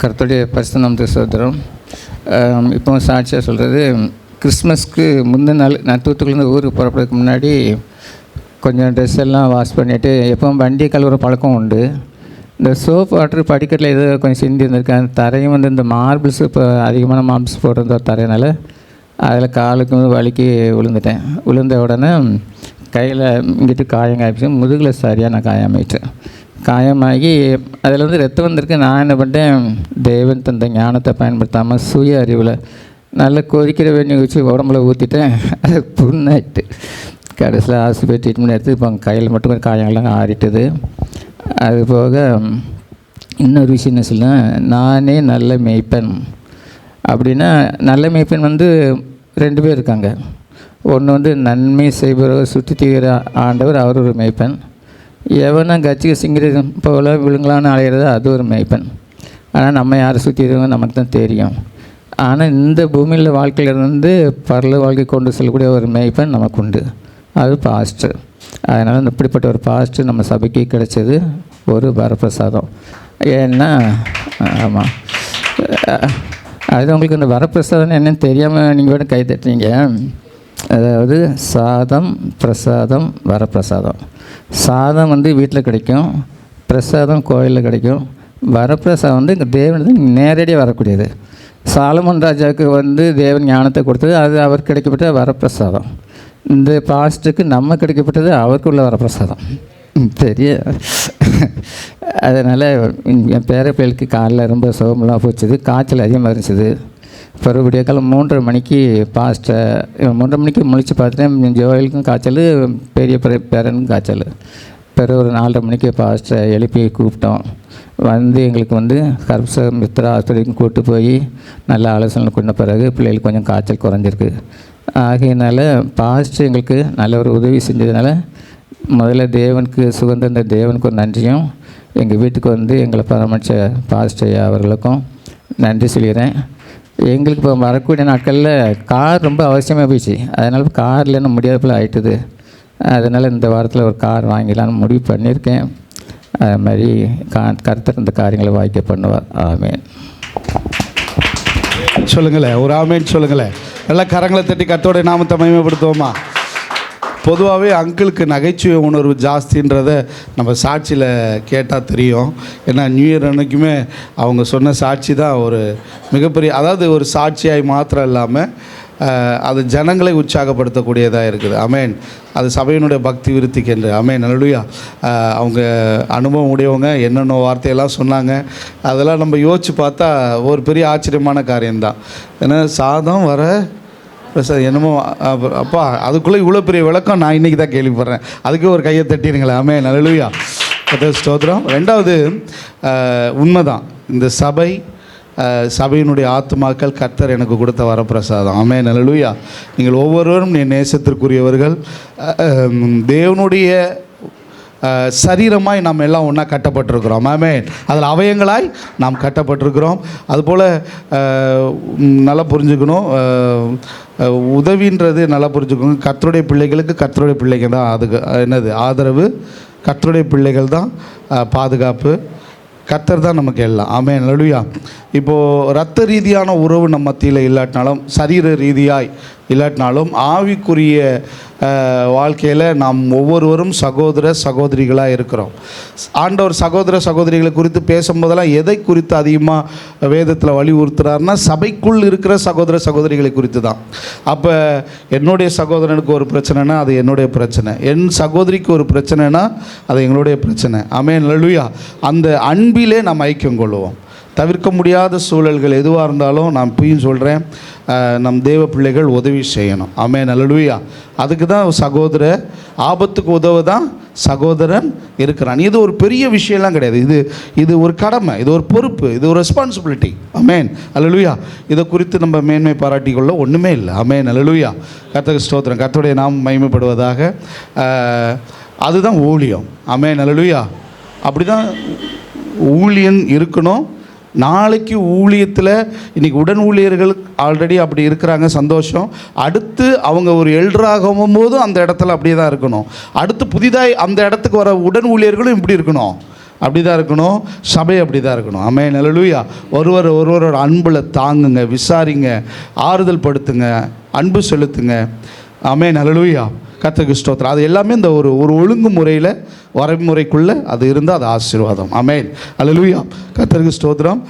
கருத்துடைய பரிசுநாமத்தை சோதரம் இப்போ சாட்சியாக சொல்கிறது கிறிஸ்மஸ்க்கு முந்தின நாள் நான் தூத்துக்குள்ளேருந்து ஊருக்கு புறப்படுறதுக்கு முன்னாடி கொஞ்சம் ட்ரெஸ் எல்லாம் வாஷ் பண்ணிவிட்டு எப்பவும் வண்டி கழுவுற பழக்கம் உண்டு. இந்த சோப் வாட்டர் படிக்கட்டில் ஏதோ கொஞ்சம் சிந்தி இருந்திருக்கேன். அந்த தரையும் வந்து இந்த மார்பிள்ஸ் இப்போ அதிகமான மார்பிள்ஸ் போட்டிருந்த தரையினால அதில் காலுக்கும் வலிக்கு விழுந்துட்டேன். விழுந்த உடனே கையில் இங்கிட்டு காயம் காய்ச்சி முதுகில் சரியான காயமாயிட்டேன் காயமாகி அதில் வந்து ரத்தம் வந்திருக்கு. நான் என்ன பண்ணிட்டேன்? தேவன் தந்த ஞானத்தை பயன்படுத்தாமல் சுய அறிவில் நல்லா கொதிக்கிற வெண்ணி வச்சு உடம்புல ஊற்றிட்டேன் அது புண்ணாயிட்டு. கடைசியில் ஆஸ்பத்திரி ட்ரீட்மெண்ட் எடுத்து இப்போ கையில் மட்டும் காயங்கள்லாம் ஆறிட்டுது. அது போக இன்னொரு விஷயம் என்ன சொல்ல நானே நல்ல மேய்ப்பன். அப்படின்னா நல்ல மேய்ப்பன் வந்து ரெண்டு பேர் இருக்காங்க. ஒன்று வந்து நன்மை செய்பவர் சுற்றி தீவிர ஆண்டவர் அவர் ஒரு மேய்ப்பன். எவனா கட்சிக்கு சிங்கிறது போல விழுங்களான்னு அலையிறது அது ஒரு மேய்ப்பன். ஆனால் நம்ம யாரை சுற்றி இருக்கோம் நமக்கு தான் தெரியும். ஆனால் இந்த பூமியில் வாழ்க்கையில் இருந்து பரல வாழ்க்கை கொண்டு செல்லக்கூடிய ஒரு மேய்ப்பன் நமக்கு உண்டு. அது பாஸ்டர் அதனால் இப்படிப்பட்ட ஒரு பாஸ்டர் நம்ம சபைக்கு கிடைச்சது ஒரு வரப்பிரசாதம். ஏன்னா ஆமாம் அது உங்களுக்கு இந்த வரப்பிரசாதம் என்னன்னு தெரியாமல் நீங்கள் வேணும் கை தட்டுறீங்க. அதாவது சாதம் பிரசாதம் வரப்பிரசாதம். சாதம் வந்து வீட்டில் கிடைக்கும் பிரசாதம் கோயிலில் கிடைக்கும். வரப்பிரசாதம் வந்து இங்கே தேவன் நேரடியாக வரக்கூடியது. சாலமன் ராஜாவுக்கு வந்து தேவன் ஞானத்தை கொடுத்தது அது அவர் கிடைக்கப்பட்ட வரப்பிரசாதம். இந்த பாஸ்ட்டுக்கு நம்ம கிடைக்கப்பட்டது அவருக்குள்ள வரப்பிரசாதம். பெரிய அதனால் என் பேர பிள்ளைக்கு காலில் ரொம்ப சுகமெல்லாம் போச்சுது காய்ச்சல் அதிகமாக இருந்துச்சுது. பிறகு விடிய காலம் மூன்றரை மணிக்கு பாஸ்ட்டு மூன்றரை மணிக்கு முழிச்சு பார்த்துட்டேன். ஜோயலுக்கும் காய்ச்சல் பெரிய பெரிய பேரனுக்கும் காய்ச்சல். பிறகு ஒரு நாலரை மணிக்கு பாஸ்ட்டை எழுப்பி கூப்பிட்டோம். வந்து எங்களுக்கு வந்து கர்ப்ச மித்ரா ஆஸ்பத்திரிக்கும் கூப்பிட்டு போய் நல்ல ஆலோசனை கொண்ட பிறகு பிள்ளைகளுக்கு கொஞ்சம் காய்ச்சல் குறைஞ்சிருக்கு. ஆகையினால பாஸ்ட் எங்களுக்கு நல்ல ஒரு உதவி செஞ்சதுனால முதல்ல தேவனுக்கு சுகந்தந்த தேவனுக்கு ஒரு நன்றியும் எங்கள் வீட்டுக்கு வந்து எங்களை பராமரித்த பாஸ்டர் அவர்களுக்கும் நன்றி சொல்லிடுறேன் எங்களுக்கு இப்போ வரக்கூடிய நாட்களில் கார் ரொம்ப அவசியமாக போயிடுச்சு. அதனால் கார் இல்லைன்னு முடியாத போல் ஆயிட்டுது. அதனால் இந்த வாரத்தில் ஒரு கார் வாங்கிடலான்னு முடிவு பண்ணியிருக்கேன். அது மாதிரி கா கருத்தர் இந்த காரியங்களை வாய்க்க பண்ணுவார். ஆமேன். சொல்லுங்களேன். ஒரு ஆமேன் சொல்லுங்களேன். நல்லா கரங்களை தட்டி கத்தோட நாமத்தை மகிமைப்படுத்துவோமா? பொதுவாகவே அங்கிளுக்கு நகைச்சுவை உணர்வு ஜாஸ்தின்றத நம்ம சாட்சியில் கேட்டால் தெரியும். ஏன்னா நியூ இயர் அன்னைக்குமே அவங்க சொன்ன சாட்சி தான் ஒரு மிகப்பெரிய அதாவது ஒரு சாட்சியாய் மாத்திரம் இல்லாமல் அது ஜனங்களை உற்சாகப்படுத்தக்கூடியதாக இருக்குது. அமேன். அது சபையினுடைய பக்தி விருத்திக்கு என்று அமேன் நல்லுயா அவங்க அனுபவம் உடையவங்க என்னென்ன வார்த்தையெல்லாம் சொன்னாங்க. அதெல்லாம் நம்ம யோசித்து பார்த்தா ஒரு பெரிய ஆச்சரியமான காரியம்தான். ஏன்னா சாதம் வர சார் என்னமோ அப்ப- அப்பா அதுக்குள்ளே இவ்வளோ பெரிய விளக்கம் நான் இன்றைக்கி தான் கேள்விப்படுறேன். அதுக்கே ஒரு கையை தட்டிடுங்களே ஆமே நல்லலுயா ஸ்தோத்திரம். ரெண்டாவது உண்மைதான். இந்த சபை சபையினுடைய ஆத்துமாக்கள் கர்த்தர் எனக்கு கொடுத்த வரப்பிரசாதம். ஆமே நல்லலுயா நீங்கள் ஒவ்வொருவரும் என் நேசத்திற்குரியவர்கள். தேவனுடைய சரீரமாய் நாம் எல்லாம் ஒன்றா கட்டப்பட்டிருக்கிறோம். ஆமே அதில் அவயங்களாய் நாம் கட்டப்பட்டிருக்கிறோம். அதுபோல் நல்லா புரிஞ்சுக்கணும். உதவின்றது நல்லா புரிஞ்சுக்கணும். கத்தருடைய பிள்ளைகளுக்கு கத்தருடைய பிள்ளைங்க தான் அதுக்கு என்னது ஆதரவு. கத்தருடைய பிள்ளைகள் தான் பாதுகாப்பு. கத்தர் தான் நமக்கு எல்லாம். ஆமே நடுவியா இப்போது ரத்த ரீதியான உறவு நம்ம மத்தியில் இல்லாட்டினாலும் சரீர ரீதியாய் இல்லாட்டினாலும் ஆவிக்குரிய வாழ்க்கையில் நாம் ஒவ்வொருவரும் சகோதர சகோதரிகளாக இருக்கிறோம். ஆண்டவர் சகோதர சகோதரிகளை குறித்து பேசும்போதெல்லாம் எதை குறித்து அதிகமாக வேதத்தில் வலியுறுத்துறாருன்னா சபைக்குள் இருக்கிற சகோதர சகோதரிகளை குறித்து தான். அப்போ என்னுடைய சகோதரனுக்கு ஒரு பிரச்சனைனா அது என்னுடைய பிரச்சனை. என் சகோதரிக்கு ஒரு பிரச்சனைனா அது எங்களுடைய பிரச்சனை. அமே லலுயா அந்த அன்பிலே நாம் ஐக்கியம் கொள்வோம். தவிர்க்க முடியாத சூழல்கள் எதுவாக இருந்தாலும் நான் இப்பயும் சொல்கிறேன் நம் தேவ பிள்ளைகள் உதவி செய்யணும். ஆமே நல்லலுயா அதுக்கு தான் சகோதர ஆபத்துக்கு உதவ தான் சகோதரன் இருக்கிறான். இது ஒரு பெரிய விஷயம்லாம் கிடையாது. இது இது ஒரு கடமை இது ஒரு பொறுப்பு இது ஒரு ரெஸ்பான்சிபிலிட்டி அமேன் அலலுயா இதை குறித்து நம்ம மேன்மை பாராட்டிக்கொள்ள ஒன்றுமே இல்லை. அமேன் அலலுயா கர்த்தக ஸ்தோத்திரம். கர்த்தருடைய நாம் மயமைப்படுவதாக அதுதான் ஊழியம். அமேன் அலலுயா அப்படி தான் ஊழியன் இருக்கணும். நாளைக்கு ஊழியத்தில் இன்றைக்கி உடன் ஊழியர்கள் ஆல்ரெடி அப்படி இருக்கிறாங்க சந்தோஷம். அடுத்து அவங்க ஒரு எல்டராகும் போதும் அந்த இடத்துல அப்படியே தான் இருக்கணும். அடுத்து புதிதாக அந்த இடத்துக்கு வர உடன் ஊழியர்களும் இப்படி இருக்கணும். அப்படி தான் இருக்கணும். சபை அப்படி தான் இருக்கணும். அமே நல்லலுயா ஒருவர் ஒருவரோட அன்பில் தாங்குங்க விசாரிங்க ஆறுதல் படுத்துங்க அன்பு செலுத்துங்க. அமே நல்லலுயா கத்தருக்கு ஸ்தோத்திரம். அது எல்லாமே இந்த ஒரு ஒரு ஒழுங்கு முறையில் வரைமுறைக்குள்ளே அது இருந்தால் அது ஆசீர்வாதம். அமேன் அல்லலுயா கத்தருக்கு ஸ்தோத்திரம்.